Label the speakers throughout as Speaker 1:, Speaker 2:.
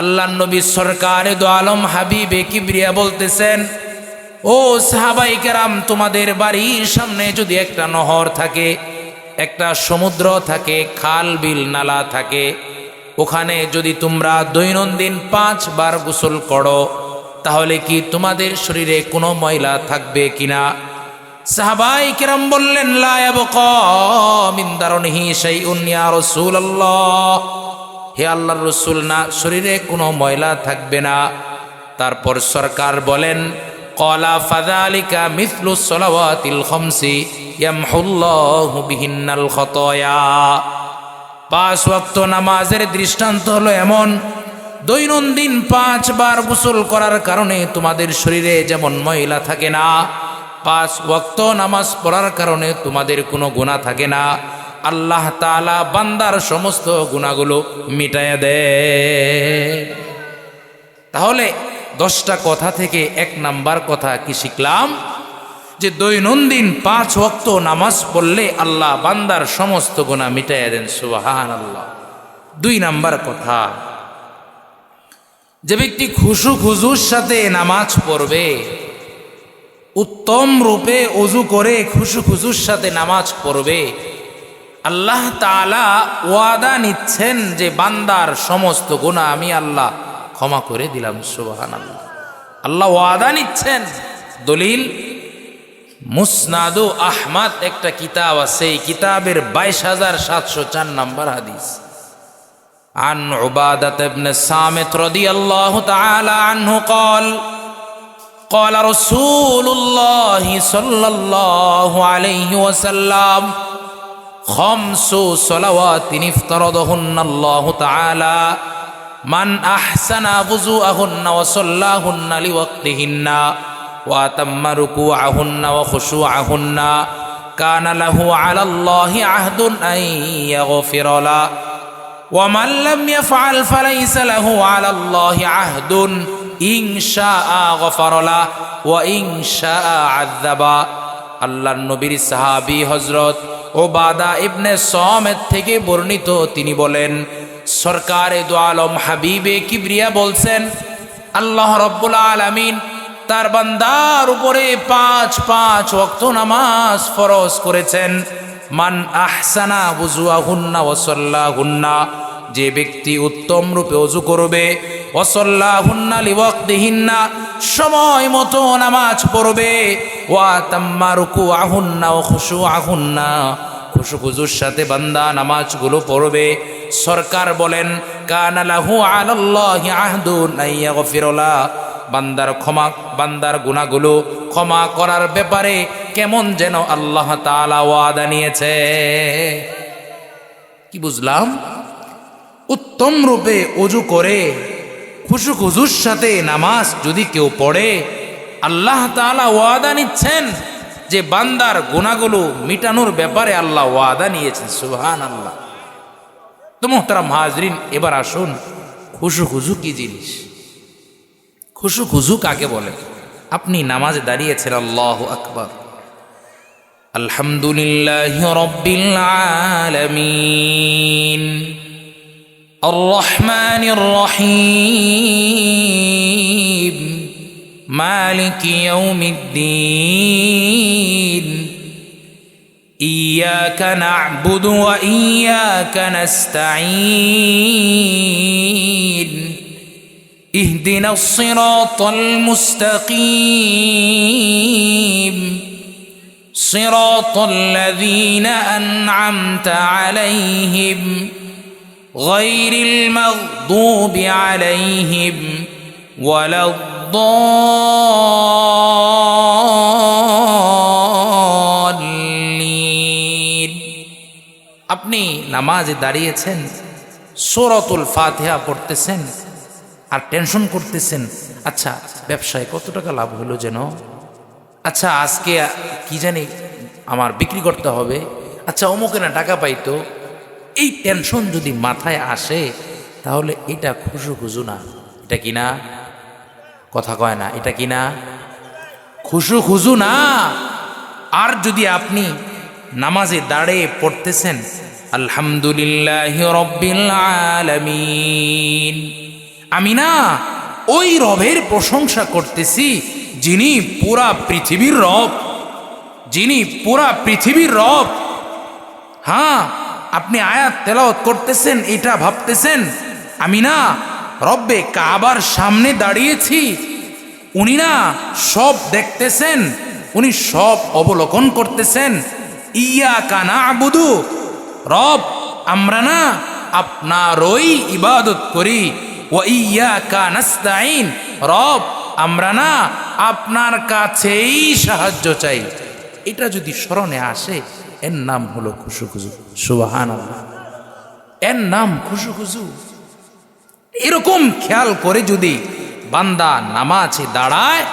Speaker 1: আল্লাহ নবী সরকার দো আলম হাবিবে কিবরিয়া বলতেছেন, ও সাহাবাই কেরাম, তোমাদের বাড়ির সামনে যদি একটা নহর থাকে, একটা সমুদ্র থাকে, খাল, বিল, নালা থাকে, ওখানে যদি তোমরা দৈনন্দিন পাঁচবার গোসল করো, তাহলে কি তোমাদের শরীরে কোনো ময়লা থাকবে কিনা? সাহাবাই কেরাম বললেন লায়াবকিন্দারণহি সেই উন্নিয়া রসুল হে আল্লাহর রসুল, না, শরীরে কোনো ময়লা থাকবে না। তারপর সরকার বলেন, কলা ফাদালিকা মিথলু সলাওয়াতিল খমসি ইয়ামহুল্লাহু বিহিন্নাল খতয়া। পাঁচ ওয়াক্ত নামাজের দৃষ্টান্ত হলো এমন, দৈনন্দিন পাঁচবার গোসল করার কারণে তোমাদের শরীরে যেমন ময়লা থাকে না, পাঁচ ওয়াক্ত নামাজ পড়ার কারণে তোমাদের কোনো গুণা থাকে না। আল্লাহ তাআলা বান্দার সমস্ত গুণাগুলো মিটাইয়া দেয় তাহলে দশটা কথা থেকে এক নাম্বার কথা কি শিখলাম? যে দৈনন্দিন পাঁচ ওয়াক্ত নামাজ পড়লে আল্লাহ বান্দার সমস্ত গুণা মিটাইয়া দেন সুবাহান আল্লাহ দুই নাম্বার কথা, যে ব্যক্তি খুশু খুজুর সাথে নামাজ পড়বে, উত্তম রূপে অজু করে খুশু খুজুর সাথে নামাজ পড়বে আল্লাহ তাআলা ওয়াদা নিচ্ছেন যে বান্দার সমস্ত গুণা আমি আল্লাহ ক্ষমা করে দিলাম সুবাহান আল্লাহ আল্লাহ ওয়াদা নিচ্ছেন দলিল মুসনাদু আহমাদ একটা কিতাব আছে এই কিতাবের বাইশ হাজার সাতশো চার নম্বর হাদিস عن عبادة بن الصامت رضي الله تعالى عنه قال قال رسول الله صلى الله عليه وسلم খমসু সলাওয়াতিন ইফতারাদহুন্নাল্লাহু তাআলা মান আহসানা বুযুআহুন্না ওয়া সাল্লাহুন্না লিওয়াক্তিহিন্না ওয়া তাম্মা রুকুআহুন্না ওয়া খুশুআহুন্না কানা লাহু আলাল্লাহি আহদুন আন ইয়াগফিরা লা ওয়া মান লাম ইয়াফআল ফালাইসা লাহু আলাল্লাহি আহদুন ইন শাআ গফারা লা ওয়া ইন শাআ আযাবা আল্লাহর নবীর সাহাবী হযরত ও বাদা ইবনে সমেদ থেকে বর্ণিত, তিনি বলেন, সরকারে দো আলম হাবিবে কিবরিয়া বলছেন, আল্লাহ রব্বুল আলামিন তার বান্দার উপরে পাঁচ পাঁচ ওয়াক্ত নামাজ ফরজ করেছেন। মান আহসানা বুজুয়াহুন্না ওয়াসাল্লাহুন্না যে ব্যক্তি উত্তম রূপে অজু করবে ওয়াসাল্লাহুন্না লিওয়াক্তিহিন্না সময় মতো নামাজ পড়বে। ওয়া তাম্মা রুকুআহুন্না ওয়া খুশুআহুন্না। খুশু খুজুর সাথে বান্দা নামাজগুলো পড়বে। সরকার বলেন, কানা লাহু আলাল্লাহি আহদুন আইয়াগফিরলা বান্দার ক্ষমা, বান্দার গুণাগুলো ক্ষমা করার ব্যাপারে কেমন যেন আল্লাহ তাআলা ওয়াদা নিয়েছে। কি বুঝলাম? উত্তম রূপে অজু করে খুশু খুজুর সাথে নামাজ যদি কেউ পড়ে, আল্লাহ তাআলা ওয়াদা নিচ্ছেন যে বান্দার গোনাগুলো মিটানোর ব্যাপারে আল্লাহ ওয়াদা নিয়েছেন সুহান আল্লাহ তো মোহতারাম হাজরিন, এবার আসুন খুশু খুজু কি জিনিস? খুশু খুজু কাকে বলে? আপনি নামাজে দাঁড়িয়েছেন, আল্লাহ আকবর। আলহামদুলিল্লাহ রব্বিল الرحمن الرحيم. مالك يوم الدين. إياك نعبد وإياك نستعين. اهدنا الصراط المستقيم. صراط الذين أنعمت عليهم. غير المغضوب عليهم ولا الضالين আপনি নামাজে দাঁড়িয়েছেন সোরতুল ফাতিহা পড়তেছেন আর টেনশন করতেছেন আচ্ছা ব্যবসায় কত টাকা লাভ হলো যেন আচ্ছা আজকে কি জানি আমার বিক্রি করতে হবে আচ্ছা অমুকে না টাকা পাইতো এই টেনশন যদি মাথায় আসে, তাহলে এটা খুশু খুশু না। এটা কি না? কথা কয় না, এটা কি না? খুশু খুশু না। আর যদি আপনি নামাজে দাঁড়িয়ে পড়তেছেন, আলহামদুলিল্লাহ আমি না ওই রবের প্রশংসা করতেছি, যিনি পুরা পৃথিবীর রব। যিনি পুরা পৃথিবীর রব। হ্যাঁ আপনি আয়াত তেলাওয়াত করতেছেন, এটা ভাবতেছেন? আমি না, রব্বে কাবার সামনে দাঁড়িয়েছি। উনি না সব দেখতেছেন, উনি সব অবলোকন করতেছেন। ইয়া কানা আবুদু রব, আমরা না আপনারই ইবাদত করি। ও ইয়া কানাস্তাইন রব, আমরা না আপনার কাছেই সাহায্য চাই। এটা যদি স্মরণে আসে এর নাম হলো খুশু খুজু সুবাহান এর নাম খুশু খুজু এরকম খেয়াল করে যদি বান্দা নামাজে দাঁড়ায়,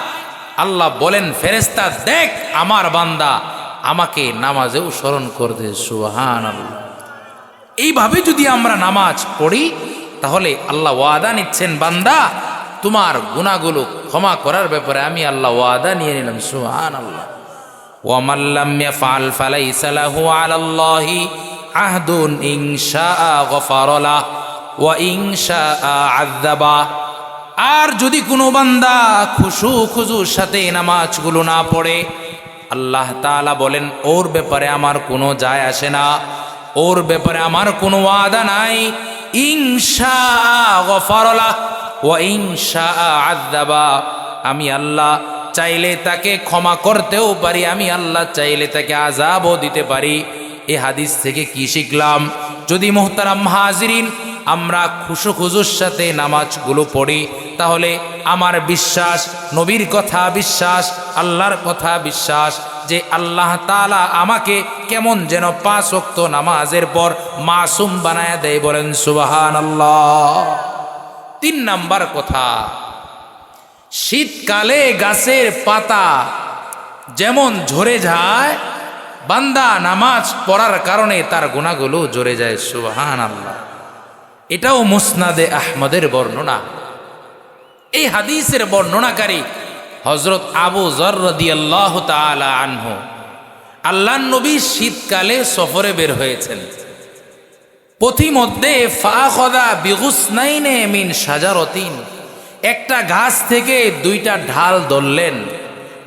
Speaker 1: আল্লাহ বলেন ফেরেস্তা দেখ, আমার বান্দা আমাকে নামাজেও স্মরণ করতে আল্লাহ এইভাবে যদি আমরা নামাজ পড়ি, তাহলে আল্লাহ ওয়াদা নিচ্ছেন, বান্দা, তোমার গুণাগুলো ক্ষমা করার ব্যাপারে আমি আল্লাহ ওয়াদা নিয়ে নিলাম। সুহান আল্লাহ ওয়ামাল্লাম ইয়াফআল ফালাইসা লাহু আলাল্লাহি আহদুন ইন শাআ গফারা লাহ ওয়া ইন শাআ আযাবা আর যদি কোনো বান্দা খুশু খুজুর সাথে নামাজগুলো না পড়ে, আল্লাহ তাআলা বলেন, ওর ব্যাপারে আমার কোনো যায় আসে না। ওর ব্যাপারে আমার কোনো ওয়াদা নাই। ইংসা গফারলা ও ইংসা আদাবা আমি আল্লাহ চাইলে তাকে ক্ষমা করতেও পারি, আমি আল্লাহ চাইলে তাকে আজাবও দিতে পারি। এ হাদিস থেকে কি শিখলাম? যদি মোহতারাম হাজিরিন, আমরা খুশু খুজুর সাথে নামাজগুলো পড়ি, তাহলে আমার বিশ্বাস, নবীর কথা বিশ্বাস, আল্লাহর কথা বিশ্বাস, যে আল্লাহ তালা আমাকে কেমন যেন পাঁচ অক্ত নামাজের পর মাসুম বানায় দেয় বলেন সুবাহান আল্লাহ তিন নাম্বার কথা শীতকালে গাছের পাতা যেমন ঝরে যায়, বান্দা নামাজ পড়ার কারণে তার গুণাগুলো ঝরে যায় সুবাহান আল্লাহ এটাও মুসনাদে আহমদের বর্ণনা। এই হাদিসের বর্ণনাকারী হজরত আবু আল্লাহ আনহু আল্লাহ নবী শীতকালে সফরে বের হয়েছেন। পথিমধ্যে ফাখদা বিগুসনাইনে মিন সাজারতিন একটা গাছ থেকে দুইটা ঢাল ধরলেন।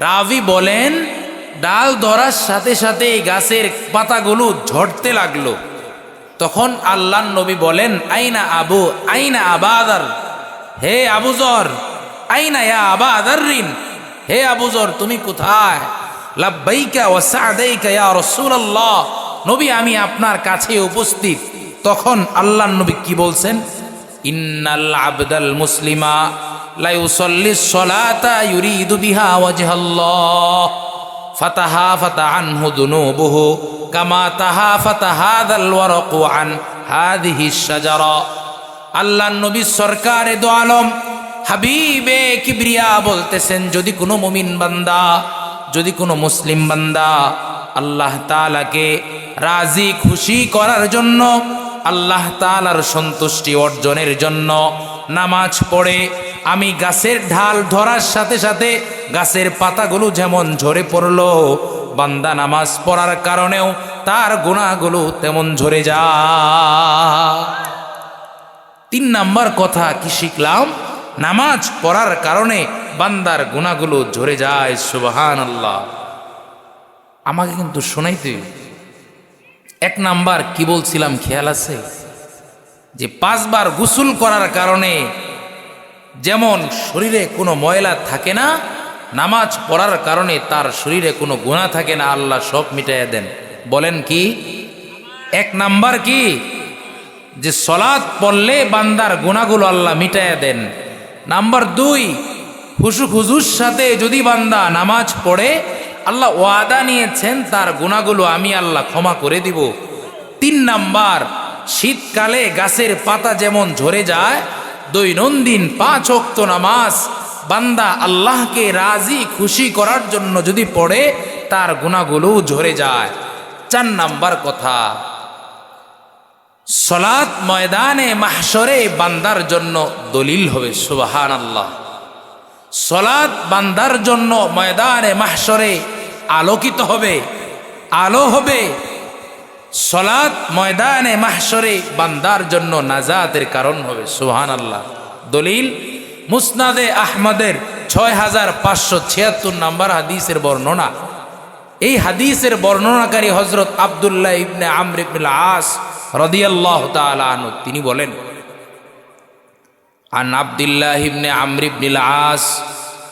Speaker 1: রাভি বলেন, ডাল ধরার সাথে সাথে এই গাছের পাতাগুলো ঝরতে লাগল। তখন আল্লাহ নবী বলেন, আইনা আবু, আইনা আবাদার। হে আবুজর আইনা ইয়া আবাদার রিন হে আবুজর তুমি কোথায়? লাব্বাইকা সাদাইকা ইয়া রাসূলুল্লাহ। নবী, আমি আপনার কাছে উপস্থিত। তখন আল্লাহ নবী কি বলছেন? ইন্নাল আবদাল মুসলিমা লা ইউসাল্লি সলাতা ইউরিদু বিহা ওয়াজহাল্লাহ। ফাতাহা ফাতা আনহু দুনুবুহু কামা তাহা ফাতাহাদাল ওয়ারাকু আন হাদিহি শাজারা। আল্লাহ নবী সরকারে দো আলম হাবিবে কিবরিয়া বলতেছেন, যদি কোনো মুমিন বান্দা, যদি কোনো মুসলিম বান্দা আল্লাহ তাআলাকে রাজি খুশি করার জন্য আল্লাহ তাআলার সন্তুষ্টি অর্জনের জন্য নামাজ পড়ে। আমি গাছের ঢাল ধরার সাথে সাথে গাছের পাতাগুলো যেমন ঝরে পড়ল, বান্দা নামাজ পড়ার কারণেও তার গুণাগুলো তেমন ঝরে যা তিন নাম্বার কথা, কি শিখলাম? নামাজ পড়ার কারণে বান্দার গুণাগুলো ঝরে যায় সুবহান আল্লাহ আমাকে কিন্তু শোনাইতে এক নাম্বার কি বলছিলাম খেয়াল আছে? যে পাঁচবার গোসল করার কারণে যেমন শরীরে কোনো ময়লা থাকে না, নামাজ পড়ার কারণে তার শরীরে কোনো গুণা থাকে না, আল্লাহ সব মিটাইয়া দেন। বলেন কি? এক নাম্বার কি? যে সলাদ পড়লে বান্দার গুণাগুলো আল্লাহ মিটাইয়া দেন। নাম্বার দুই হুসুক হুজুর সাথে যদি বান্দা নামাজ পড়ে আল্লাহ ওয়াদা নিয়েছেন, তার গুণাগুলো আমি আল্লাহ ক্ষমা করে দিব। তিন নাম্বার, শীতকালে গাছের পাতা যেমন ঝরে যায়, দৈনন্দিন পাঁচ অক্ত নামাজ বান্দা আল্লাহকে রাজি, খুশি করার জন্য যদি পড়ে, তার গুণাগুলো ঝরে যায়। চার নাম্বার কথা, সলাৎ ময়দানে মাহসরে বান্দার জন্য দলিল হবে সুবাহান আল্লাহ সলাৎ বান্দার জন্য ময়দানে মাহসরে আলোকিত হবে, আলো হবে। সলাদ ময়দানে মাহসরে বান্দার জন্য নাজাতের কারণ হবে সুহান আল্লাহ দলিল, মুসনাদে আহমদের ছয় হাজার পাঁচশো ছিয়াত্তর নাম্বার হাদিসের বর্ণনা। এই হাদিসের বর্ণনাকারী হজরত আবদুল্লাহ ইবনে আমরিবুল আস রদিয়াল্লাহ তালু তিনি বলেন, আন আবদুল্লাহ ইবনে আমরিবুল আস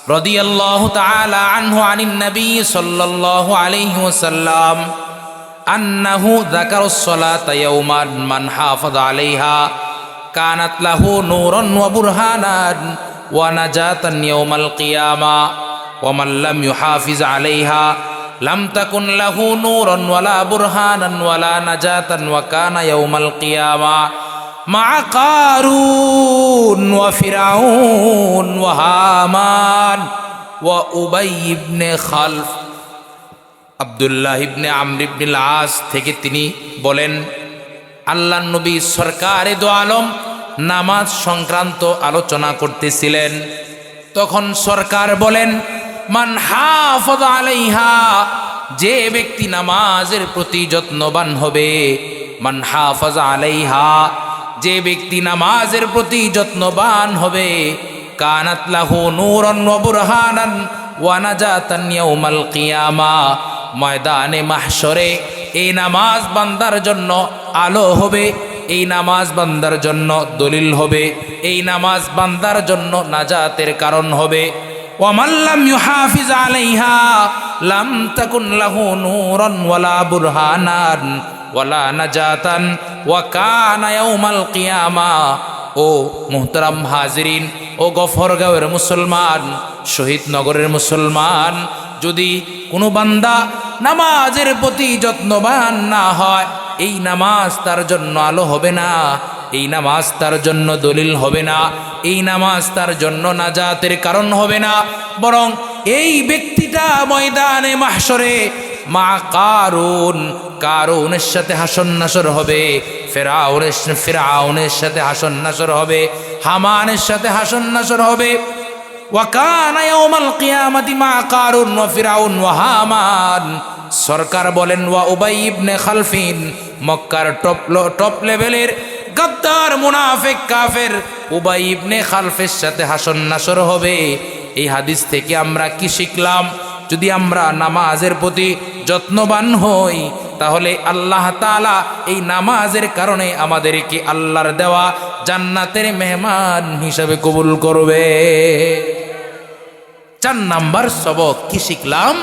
Speaker 1: رضي الله تعالى عنه عن النبي صلى الله عليه وسلم أنه ذكر الصلاة يوما من حافظ عليها كانت له نورا وبرهانا ونجاة يوم القيامة ومن لم يحافظ عليها لم تكن له نورا ولا برهانا ولا نجاة وكان يوم القيامة মা কারুন ওয়া ফিরাউন ওয়া হামান ওয়া উবাই ইবনে খালফ। আবদুল্লাহ ইবনে আমর ইবনুল আস থেকে তিনি বলেন, আল্লাহ নবী সরকারে দো আলম নামাজ সংক্রান্ত আলোচনা করতেছিলেন। তখন সরকার বলেন, মান হাফদ আলাইহা, যে ব্যক্তি নামাজের প্রতি যত্নবান হবে, মান হাফজ আলাইহা যে ব্যক্তি নামাজের প্রতি যত্নবান হবে, কানাত লাহু নূরন ওয়া বুরহানান ওয়া নাজাতান ইয়াউমাল কিয়ামা। ময়দানে মাহশরে এই নামাজ বান্দার জন্য আলো হবে, এই নামাজ বান্দার জন্য দলিল হবে, এই নামাজ বান্দার জন্য নাজাতের কারণ হবে। ওয়ামাল্লাম ইউহাফিজ আলাইহা, লাম তাকুন লাহু নূরন ওয়ালা বুরহানান। ওয়ালা নাজাতান ওয়া কানা ইয়াউমাল কিয়ামা। ও মুহতারাম হাজিরিন, ও গফরগাঁওয়ের মুসলমান শহীদনগরের মুসলমান, যদি কোনো বান্দা নামাজের প্রতি যত্নবান না হয়, এই নামাজ তার জন্য আলো হবে না, এই নামাজ তার জন্য দলিল হবে না, এই নামাজ তার জন্য নাজাতের কারণ হবে না, বরং এই ব্যক্তিটা ময়দানে মাহসরে মা কারুন, কারুনের সাথে হাসন নাসর হবে, ফেরাউনের ফেরাউনের সাথে হাসন নাসর হবে, হামানের সাথে হাসন নাসর হবে। সরকার বলেন, ওয়া উবাই ইবনে খালফিন, মক্কার টপ টপ লেভেলের গাদ্দার মুনাফিক কাফের উবাই ইবনে খালফের সাথে হাসন নাসর হবে। এই হাদিস থেকে আমরা কি শিখলাম? যদি আমরা নামাজের প্রতি যত্নবান হই, তাহলে আল্লাহ তাআলা এই নামাজের কারণে আমাদেরকে আল্লাহর দেওয়া জান্নাতের মেহমান হিসাবে কবুল করবে। চার নাম্বার সবক কি শিখলাম?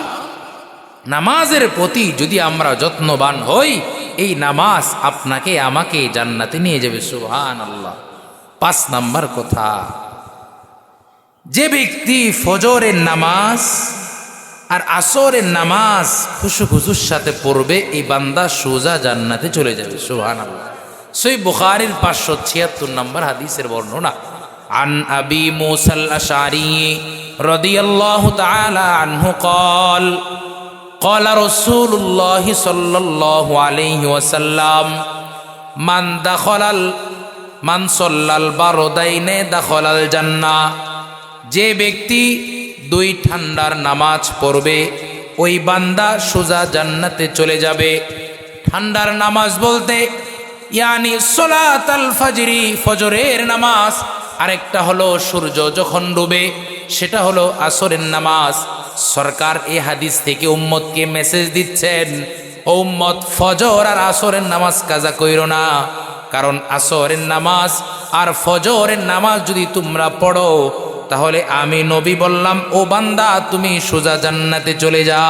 Speaker 1: নামাজের প্রতি যদি আমরা যত্নবান হই, এই নামাজ আপনাকে আমাকে জান্নাতে নিয়ে যাবে সুহান আল্লাহ পাঁচ নাম্বার কথা, যে ব্যক্তি ফজরের নামাজ আর আসরের নামাজ খুশু খুশুর সাথে পড়বে এই বান্দা সোজা জান্নাতে চলে যাবে সুহান আল্লাহ সই বুখারির পাঁচশো ছিয়াত্তর নম্বর হাদিসের বর্ণনা عن أبي موسى الأشعري رضي الله تعالى عنه قال قال رسول الله صلى الله عليه وسلم من دخل ال- من صلى البردين دخل الجنة যে ব্যক্তি দুই ঠান্ডার নামাজ পড়বে, ওই বান্দা সোজা জান্নাতে চলে যাবে। ঠান্ডার নামাজ বলতে, ইয়ানি সোলাত আল ফজরি, ফজরের নামাজ। আরেকটা হলো সূর্য যখন ডুবে, সেটা হলো আসরের নামাজ। সরকার এই হাদিস থেকে উম্মতকে মেসেজ দিচ্ছেন উম্মত, ফজর আর আসরের নামাজ কাজা কইর না। কারণ আসরের নামাজ আর ফজরের নামাজ যদি তোমরা পড়ো তাহলে আমি নবী বললাম, ও বান্দা, তুমি সোজা জান্নাতে চলে যা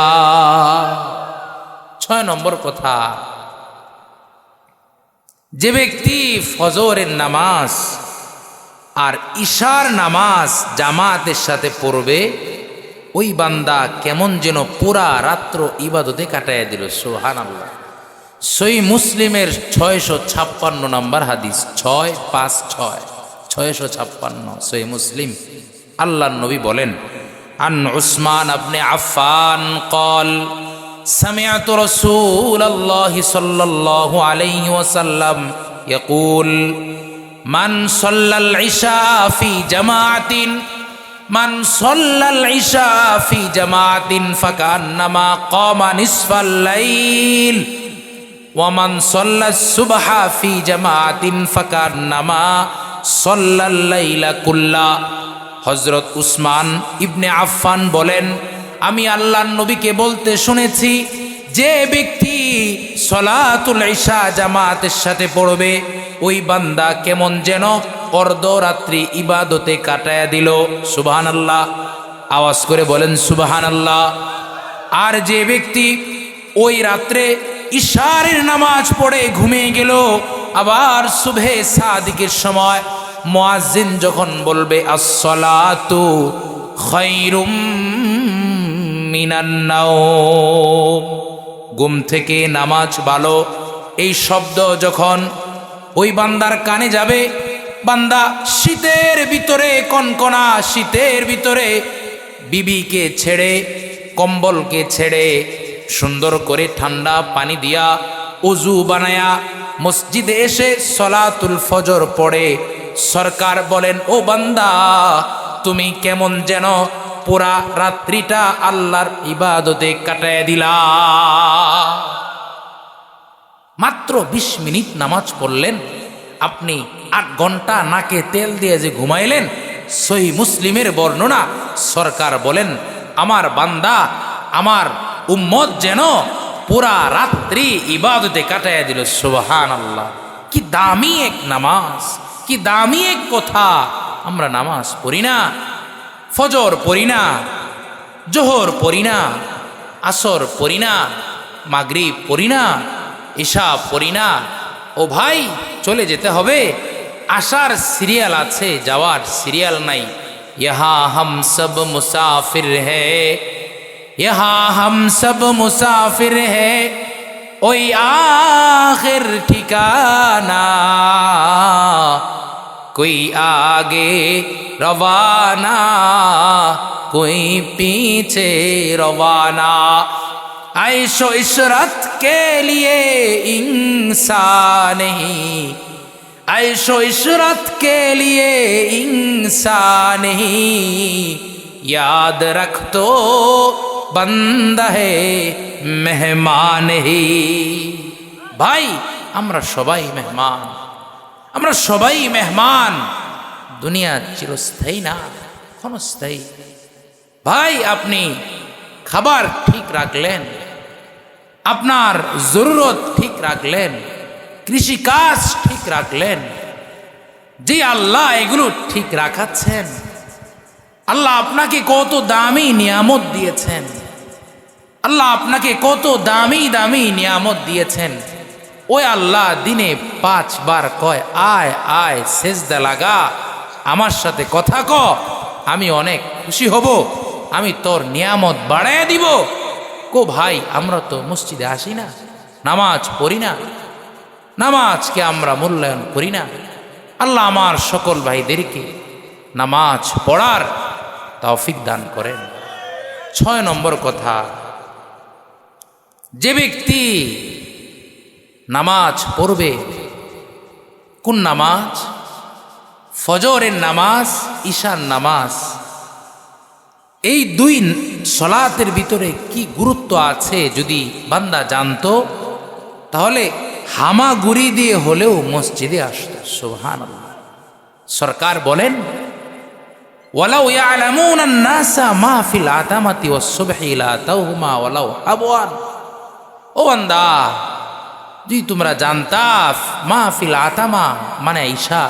Speaker 1: ছয় নম্বর কথা, যে ব্যক্তি ফজরের নামাজ আর ঈশার নামাজ জামাতের সাথে পড়বে, ওই বান্দা কেমন যেন পুরা রাত্র ইবাদতে কাটাইয়া দিল সোহান আল্লাহ সই মুসলিমের ছয়শো ছাপ্পান্ন নম্বর হাদিস, ছয় পাঁচ ছয়। ছয়শো ছাপ্পান্ন সই মুসলিম আল্লাহ নবী বলেন আন উসমান আপনি আফান কল سمعت رسول الله صلى الله عليه وسلم يقول من صلى العشاء في جماعة من صلى العشاء في جماعة فكأنما قام نصف الليل ومن صلى الصبح في جماعة فكأنما সল্লাল্লাইলা কুল্লা। হজরত উসমান ইবনে আফফান বলেন, আমি আল্লাহ নবীকে বলতে শুনেছি, যে ব্যক্তি সলাতুল ঈশা জামাতের সাথে পড়বে, ওই বান্দা কেমন যেন অর্ধরাত্রি ইবাদতে কাটায়া দিল। সুবহান আল্লাহ আওয়াজ করে বলেন সুবাহান আল্লাহ আর যে ব্যক্তি ওই রাত্রে ইশারের নামাজ পড়ে ঘুমিয়ে গেল। আবার শুভে সাদিকের সময় মুয়াজ্জিন যখন বলবে, আসসালাতু খায়রুম মিনান নাওম। ঘুম থেকে নামাজ ভালো এই শব্দ যখন ওই বান্দার কানে যাবে, বান্দা শীতের ভিতরে, কনকনা শীতের ভিতরে, বিবিকে ছেড়ে, কম্বলকে ছেড়ে সুন্দর করে ঠান্ডা পানি দিয়া অজু বানায়া মসজিদে এসে সলাতুল ফজর পড়ে। সরকার বলেন, ও বান্দা, তুমি কেমন যেন পুরা রাত্রিটা আল্লাহর ইবাদতে কাটায় দিলা। মাত্র ২০ মিনিট নামাজ পড়লেন। আপনি আট ঘণ্টা নাকে তেল দিয়ে যে ঘুমাইলেন, সই মুসলিমের বর্ণনা সরকার বলেন, আমার বান্দা, আমার উম্মত যেন পুরা রাত্রি ইবাদতে কাটাইয়া দিল সুবহান আল্লাহ কি দামি এক নামাজ, কি দামি এক কথা। আমরা নামাজ পড়ি না, ফজর পড়ি না, জোহর পড়ি না, আসর পড়ি না, মাগরিব পড়ি না, ঈশা পড়ি না। ও ভাই, চলে যেতে হবে। আসার সিরিয়াল আছে, যাওয়ার সিরিয়াল নাই। ইহা হাম সব মুসাফির হে। यहाँ हम सब मुसाफिर है, ओई आखिर ठिकाना। कोई आगे रवाना, कोई पीछे रवाना। ऐशो इशरत के लिए इंसान नहीं ऐशो इशरत के लिए इंसान नहीं। याद रख दो तो বন্দ হে মেহমান হে। ভাই, আমরা সবাই মেহমান। আমরা সবাই মেহমান। দুনিয়া চিরস্থায়ী না, ক্ষণস্থায়ী। ভাই, আপনি খাবার ঠিক রাখলেন। আপনার জরুরত ঠিক রাখলেন। কৃষিকাজ ঠিক রাখলেন। যে আল্লাহ এগুলো ঠিক রাখাচ্ছেন। আল্লাহ আপনাকে কত দামি নিয়ামত দিয়েছেন। আল্লাহ আপনাকে কত দামি দামি নিয়ামত দিয়েছেন। ওই আল্লাহ দিনে পাঁচবার কয়, আয় আয়, সেজদা লাগা, আমার সাথে কথা ক, আমি অনেক খুশি হব, আমি তোর নিয়ামত বাড়ায় দিব। কো ভাই, আমরা তো মসজিদে আসি না, নামাজ পড়ি না, নামাজকে আমরা মূল্যায়ন করি না। আল্লাহ আমার সকল ভাইদেরকে নামাজ পড়ার তৌফিক দান করেন। ছয় নম্বর কথা যে ব্যক্তি নামাজ পড়বে, কোন নামাজ? ফজরের নামাজ ঈশান নামাজ, এই দুই সলাতের ভিতরে কি গুরুত্ব আছে যদি বান্দা জানতো? তাহলে হামাগুড়ি দিয়ে হলেও মসজিদে আসত সোহান সরকার বলেন, ওয়ালাউ ইয়ালামুন আন-নাসা মা ফিল আতামাতি ওয়াস-সুবহি লা ওয়ালাউ আবওয়ান ও বান্দা, যদি তোমরা জানতা, মা ফিল আতামা মানে ঈশা,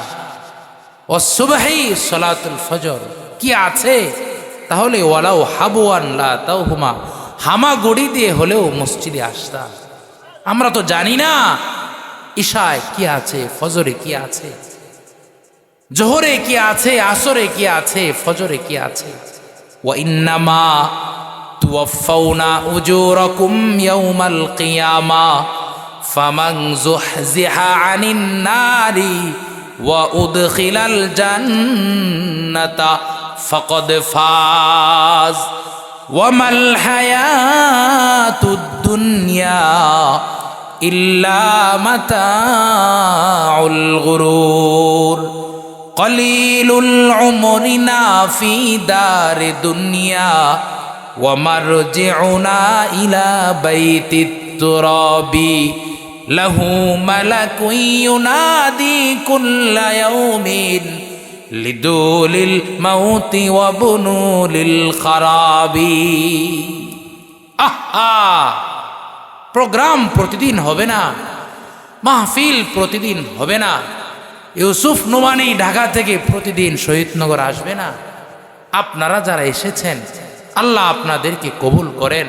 Speaker 1: ও সুবহি সলাতুল ফজর, কি আছে? তাহলে ওয়ালাউ হাবুয়ান লা তাওহুমা, হামা গড়ি দিয়ে হলেও মসজিদে আসতা। আমরা তো জানি না ঈশায় কি আছে, ফজরে কি আছে, জোহরে কি আছে, আসরে কি আছে, ফজরে কি আছে। ওয়া ইন্নামা توفون أجوركم يوم القيامة فمن زحزح عن النار وأدخل الجنة فقد فاز. وما الحياة الدنيا إلا متاع الغرور. قليل العمر في دار دنيا ومرجعنا إلى بيت التراب লাহু মালাকুন ইউনাদি কুল্লা ইয়াউমিন লিদুলিল মাউতি ওয়া বুনুলিল খারাবি আহা প্রোগ্রাম প্রতিদিন হবে না মাহফিল প্রতিদিন হবে না ইউসুফ নোমানি ঢাকা থেকে প্রতিদিন শহীদনগর আসবে না আপনারা যারা এসেছেন আল্লাহ আপনাদেরকে কবুল করেন।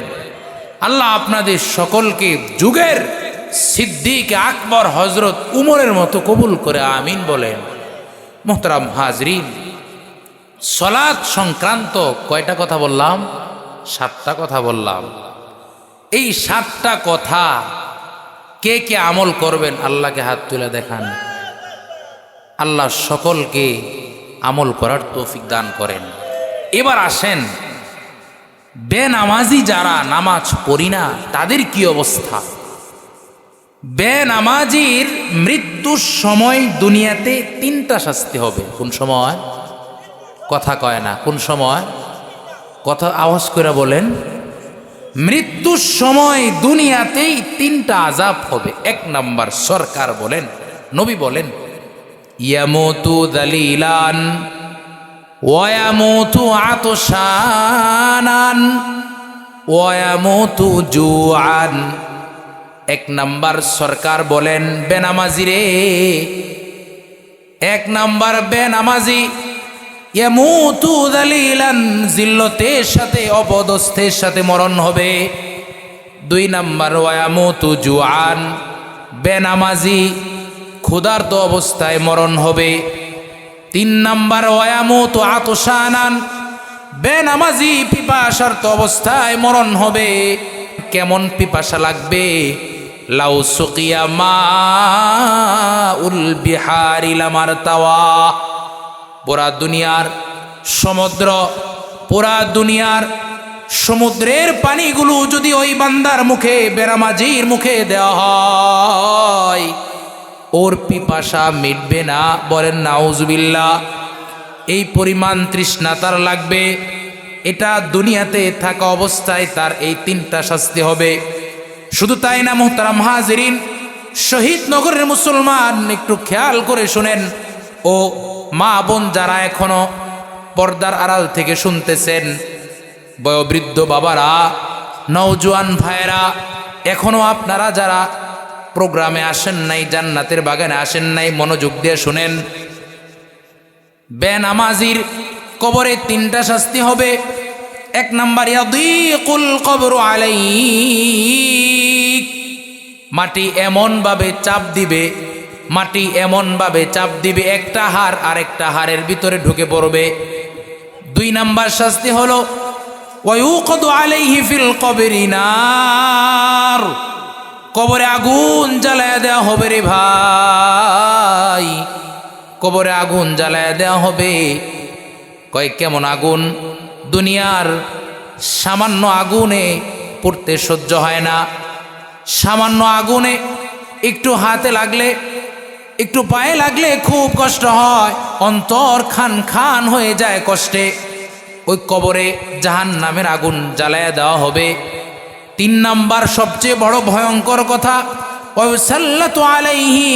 Speaker 1: আল্লাহ আপনাদের সকলকে যুগের সিদ্দিক আকবর হজরত উমরের মতো কবুল করে আমিন বলেন। মোহতারাম হাজরিন সলাদ সংক্রান্ত কয়টা কথা বললাম? সাতটা কথা বললাম। এই সাতটা কথা কে কে আমল করবেন আল্লাহকে হাত তুলে দেখান। আল্লাহ সকলকে আমল করার তৌফিক দান করেন। এবার আসেন বেনামাজি যারা নামাজ পড়ি না, তাদের কি অবস্থা? বেনামাজির মৃত্যুর সময় দুনিয়াতে তিনটা শাস্তি হবে। কোন সময়? কথা কয় না, কোন সময়? কথা আওয়াজ করে বলেন। মৃত্যুর সময় দুনিয়াতেই তিনটা আজাব হবে। এক নাম্বার সরকার বলেন, নবী বলেন, ইয়ামতু দালিলান ওয়ায়ামতু আতশানান, ওয়ায়ামতু জুআন। এক নাম্বার সরকার বলেন, বেনামাজি রে। এক নাম্বার বেনামাজি, ইয়ামুতু দালিলান, জিল্লতের সাথে, অপদস্থের সাথে মরণ হবে। দুই নাম্বার ওয়ায়ামুতু জুআন, বেনামাজি, ক্ষুধার্ত অবস্থায় মরণ হবে। তিন নাম্বার ওয়ায়ামুতু আতশানান। বেনামাজি পিপাসার্ত অবস্থায় মরণ হবে। কেমন পিপাসা লাগবে? লাউ সুকিয়া মা উল বিহারি লামার তাওয়া পুরা দুনিয়ার সমুদ্র, পুরা দুনিয়ার সমুদ্রের পানিগুলো যদি ওই বান্দার মুখে বেরামাজির মুখে দেওয়া হয় ওর পিপাসা মিটবে না। বলেন নাউজুবিল্লা এই পরিমাণ তৃষ্ণা তার লাগবে। এটা দুনিয়াতে থাকা অবস্থায় তার এই তিনটা শাস্তি হবে। শুধু তাই না, মোহতারাম হাজরিন, শহীদ নগরের মুসলমান, একটু খেয়াল করে শুনেন। ও মা বোন যারা এখনও পর্দার আড়াল থেকে শুনতেছেন, বয়োবৃদ্ধ বাবারা, নওজোয়ান ভাইয়েরা, এখনও আপনারা যারা প্রোগ্রামে আসেন নাই, জান্নাতের বাগানে আসেন নাই, মনোযোগ দিয়ে শুনেন। বেনামাজির কবরে তিনটা শাস্তি হবে। এক নাম্বার, ইয়াদিকুল কবর আলাই মাটি এমনভাবে চাপ দিবে, মাটি এমনভাবে চাপ দিবে, একটা হার আরেকটা হারের ভিতরে ঢুকে পড়বে। দুই নাম্বার শাস্তি হলো, ওয়ুকদু আলাইহি ফিল কবরি নার। কবরে আগুন জ্বালায় দেওয়া হবে রে ভাই। কবরে আগুন জ্বালায় দেওয়া হবে। কয়, কেমন আগুন? দুনিয়ার সামান্য আগুনে পড়তে সহ্য হয় না। সামান্য আগুনে একটু হাতে লাগলে, একটু পায়ে লাগলে খুব কষ্ট হয়। অন্তর খান খান হয়ে যায় কষ্টে। ওই কবরে জাহান নামের আগুন জ্বালায় দেওয়া হবে। তিন নাম্বার সবচেয়ে বড় ভয়ঙ্কর কথা, ওয়ুসাল্লাতু আলাইহি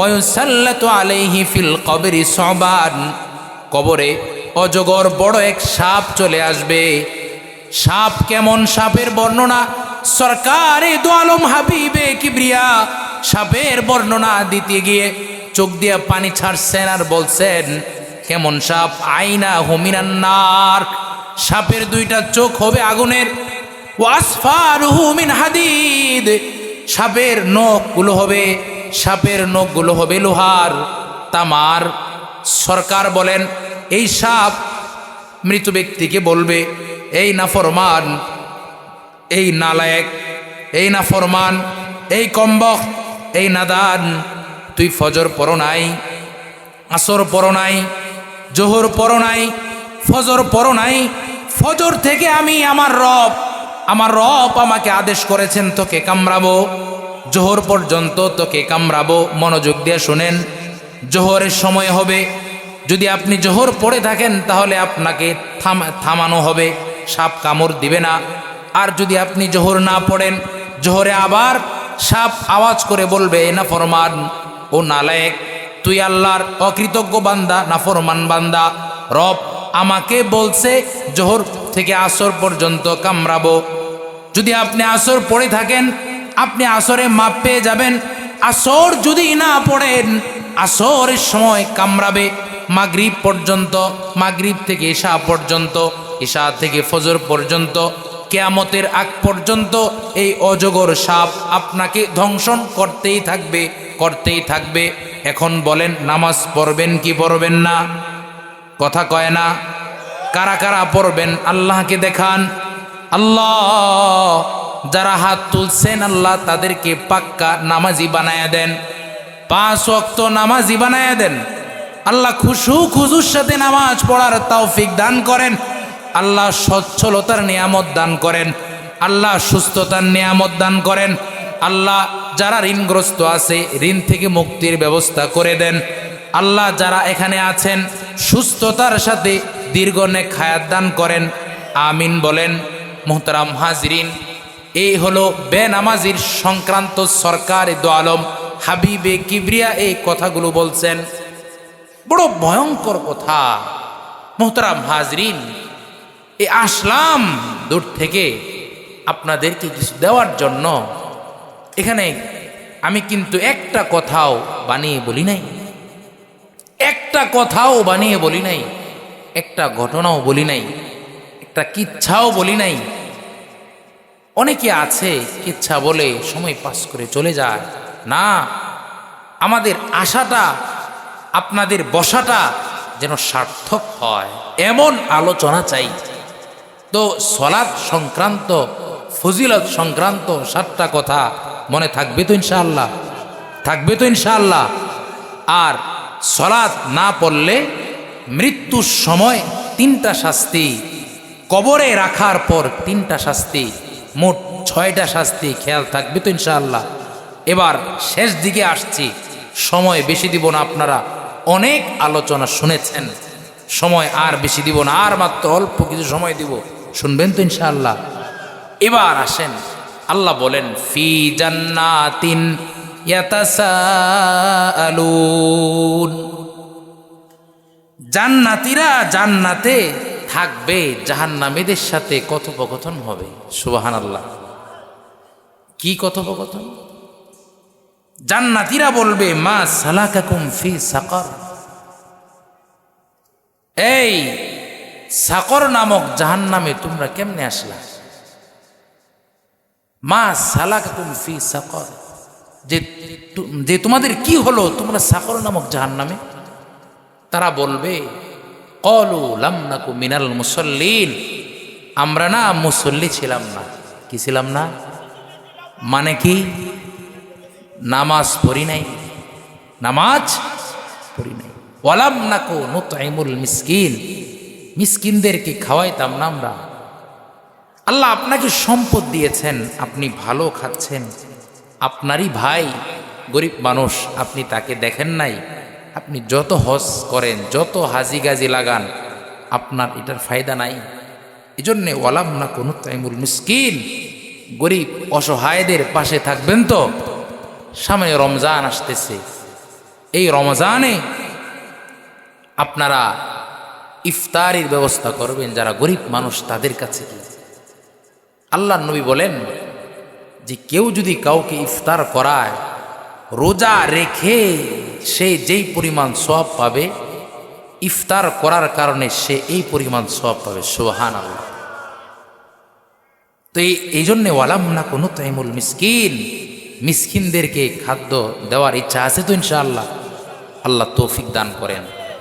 Speaker 1: ওয়ুসাল্লাতু আলাইহি ফিল কবরি সবান। কবরে অজগর বড় এক সাপ চলে আসবে। সাপ কেমন সাপের বর্ণনা? সরকারে দোয়ালম হাবিবে কিবরিয়া। সাপের বর্ণনা দিতে গিয়ে চোখ দিয়ে পানি ছাড়ছেন আর বলছেন, কেমন সাপ? আইনা হুমিনান্নার সাপের দুইটা চোখ হবে আগুনের। ওয়াসফারুহু মিন হাদিদ। সাপের নখগুলো হবে, সাপের নখগুলো হবে লোহার। তামার, সরকার বলেন, এই সাপ মৃত ব্যক্তিকে বলবে, এই না ফরমান, এই নালায়েক এই না ফরমান, এই কম্বক, এই নাদান তুই ফজর পড়ো নাই, আসর পড়ো নাই, জোহর পড়ো নাই, ফজর পড়ো নাই, ফজর থেকে আমি আমার রব আমার রব আমাকে আদেশ করেছেন তোকে কামড়াবো। জোহর পর্যন্ত তোকে কামড়াবো। মনোযোগ দিয়ে শোনেন, জোহরের সময় হবে। যদি আপনি জোহর পড়ে থাকেন, তাহলে আপনাকে থামানো হবে, সাপ কামড় দিবে না। আর যদি আপনি জোহর না পড়েন, জোহরে আবার সাপ আওয়াজ করে বলবে না ফরমান ও নালায়েক, তুই আল্লাহর অকৃতজ্ঞ বান্দা না ফরমান বান্দা, রব আমাকে বলছে, জোহর থেকে আসর পর্যন্ত কামড়াবো। যদি আপনি আসর পড়ে থাকেন, আপনি আসরে মাপ পেয়ে যাবেন। আসর যদি না পড়েন, আসরের সময় কামড়াবে। মাগরিব পর্যন্ত, মাগরিব থেকে ঈশা পর্যন্ত, ঈশা থেকে ফজর পর্যন্ত, কেয়ামতের আগ পর্যন্ত এই অজগর সাপ আপনাকে ধ্বংসন করতেই থাকবে করতেই থাকবে। এখন বলেন, নামাজ পড়বেন কি পড়বেন না? কথা কয় না। কারা কারা পড়বেন? আল্লাহকে দেখান। আল্লাহ, যারা হাত তুলছেন আল্লাহ তাদেরকে পাক্কা নামাজি বানায়া দেন। পাঁচ ওয়াক্ত নামাজি বানায়া দেন। আল্লাহ খুশু খুজুর সাথে নামাজ পড়ার তৌফিক দান করেন। আল্লাহ সচ্ছলতার নিয়ামত দান করেন। আল্লাহ সুস্থতার নিয়ামত দান করেন। আল্লাহ যারা ঋণগ্রস্ত আছে, ঋণ থেকে মুক্তির ব্যবস্থা করে দেন। আল্লাহ যারা এখানে আছেন, সুস্থতার সাথে দীর্ঘনে খায়াত দান করেন। আমিন বলেন, মোহতারাম হাজরিন, এই হলো বেনামাজির সংক্রান্ত সরকার দো আলম হাবিবে কিবরিয়া এই কথাগুলো বলছেন। বড় ভয়ঙ্কর কথা। মোহতারাম হাজরিন এ আসলাম দূর থেকে আপনাদেরকে কিছু দেওয়ার জন্য। এখানে আমি কিন্তু একটা কথাও বানিয়ে বলি নাই। একটা কথাও বানিয়ে বলি নাই, একটা ঘটনাও বলি নাই, একটা কিচ্ছাও বলি নাই। অনেকে আছে কিচ্ছা বলে সময় পাস করে চলে যায়। না, আমাদের আশাটা, আপনাদের বসাটা যেন সার্থক হয়, এমন আলোচনা চাই। তো সলাদ সংক্রান্ত, ফজিলত সংক্রান্ত সাতটা কথা মনে থাকবে তো ইনশাআল্লাহ? থাকবে তো ইনশাআল্লাহ? আর সলাদ না পড়লে মৃত্যুর সময় তিনটা শাস্তি, কবরে রাখার পর তিনটা শাস্তি, মোট ছয়টা শাস্তি খেয়াল থাকবে তো ইনশাআল্লাহ। এবার শেষ দিকে আসছি। সময় বেশি দিব না আপনারা। অনেক আলোচনা শুনেছেন। সময় আর বেশি দিব না, আর মাত্র অল্প কিছু সময় দিব। শুনবেন তো ইনশাআল্লাহ। এবার আসেন। আল্লাহ বলেন, ফি জান্নাতিন জান্নাতীরা জান্নাতে থাকবে, জাহান্নামীদের সাথে কথোপকথন হবে। সুবাহান আল্লাহ কি কথোপকথন? জান্নাতীরা বলবে, মা সালাকাকুম ফি সাকর। এই সাকর নামক জাহান্নামে তোমরা কেমনে আসলা? মা সালাকাকুম ফি সাকর। যে যে তোমাদের কি হলো, তোমরা সাকর নামক জাহান্নামে? তারা বলবে মিনাল মুসল্লিন। আমরা না মুসল্লি ছিলাম না। কি ছিলাম না? মানে কি? নামাজ পড়ি নাই। নামাজ পড়ি নাই। ওয়ালাম নাকু নুতাইমুল মিসকিন। মিসকিনদেরকে খাওয়াইতাম না আমরা। আল্লাহ আপনাকে সম্পদ দিয়েছেন, আপনি ভালো খাচ্ছেন। আপনারই ভাই গরিব মানুষ, আপনি তাকে দেখেন নাই। আপনি যত হজ করেন, যত হাজি গাজি লাগান, আপনার এটার ফায়দা নাই। এই জন্যে ওয়ালাম না কোনো তাইমুল মুসকিন। গরিব অসহায়দের পাশে থাকবেন তো। সামনে রমজান আসতেছে। এই রমজানে আপনারা ইফতারির ব্যবস্থা করবেন যারা গরিব মানুষ তাদের কাছে আল্লাহ নবী বলেন যে কেউ যদি কাউকে ইফতার করায়, রোজা রেখে সে যেই পরিমাণ সব পাবে, ইফতার করার কারণে সে এই পরিমাণ সব পাবে সোহান আল্লাহ তো এই জন্যে ওয়ালাম না কোনো তাইমুল মিসকিন, মিসকিনদেরকে খাদ্য দেওয়ার ইচ্ছা আছে তো ইনশাআল্লাহ। আল্লাহ তৌফিক দান করেন।